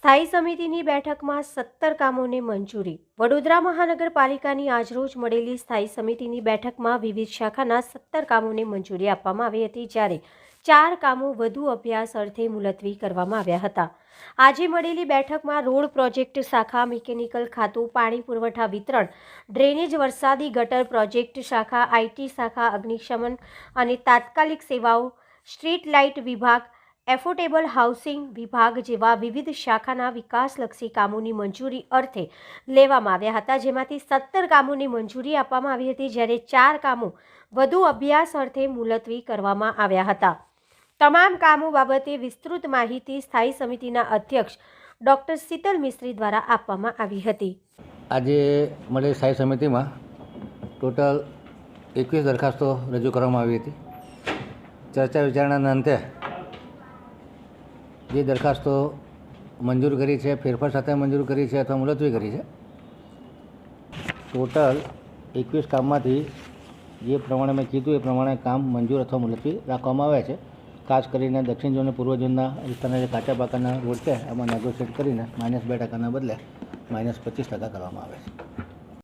સ્થાયી સમિતિની બેઠકમાં સત્તર કામોને મંજૂરી. વડોદરા મહાનગરપાલિકાની આજરોજ મળેલી સ્થાયી સમિતિની બેઠકમાં વિવિધ શાખાના સત્તર કામોને મંજૂરી આપવામાં આવી હતી, જ્યારે ચાર કામો વધુ અભ્યાસ અર્થે મુલતવી કરવામાં આવ્યા હતા. આજે મળેલી બેઠકમાં રોડ પ્રોજેક્ટ, શાખા મિકેનિકલ ખાતું, પાણી પુરવઠા વિતરણ, ડ્રેનેજ વરસાદી ગટર પ્રોજેક્ટ, શાખા આઈટી શાખા અગ્નિશમન અને તાત્કાલિક સેવાઓ, સ્ટ્રીટ લાઇટ વિભાગ એફોર્ડેબલ હાઉસિંગ વિભાગ જેવા વિવિધ શાખાના વિકાસલક્ષી કામોની મંજૂરી અર્થે લેવામાં આવ્યા હતા. જેમાંથી સત્તર કામોની મંજૂરી આપવામાં આવી હતી, જ્યારે ચાર કામો વધુ અભ્યાસ અર્થે મુલતવી કરવામાં આવ્યા હતા. તમામ કામો બાબતે વિસ્તૃત માહિતી સ્થાયી સમિતિના અધ્યક્ષ ડૉક્ટર શીતલ મિસ્ત્રી દ્વારા આપવામાં આવી હતી. આજે મળેલી સ્થાયી સમિતિમાં ટોટલ એકવીસ દરખાસ્તો રજૂ કરવામાં આવી હતી. ચર્ચા વિચારણાના અંતે જે દરખાસ્તો મંજૂર કરી છે, ફેરફાર સાથે મંજૂર કરી છે અથવા મુલતવી કરી છે, ટોટલ એકવીસ કામમાંથી જે પ્રમાણે મેં કીધું એ પ્રમાણે કામ મંજૂર અથવા મુલતવી રાખવામાં આવે છે. ખાસ કરીને દક્ષિણ ઝોન અને પૂર્વ ઝોનના વિસ્તારના જે કાચા પાકાના રોડ છે, એમાં નેગોશિએટ કરીને માઇનસ બે ટકાના બદલે માઇનસ પચીસ ટકા કરવામાં આવે છે.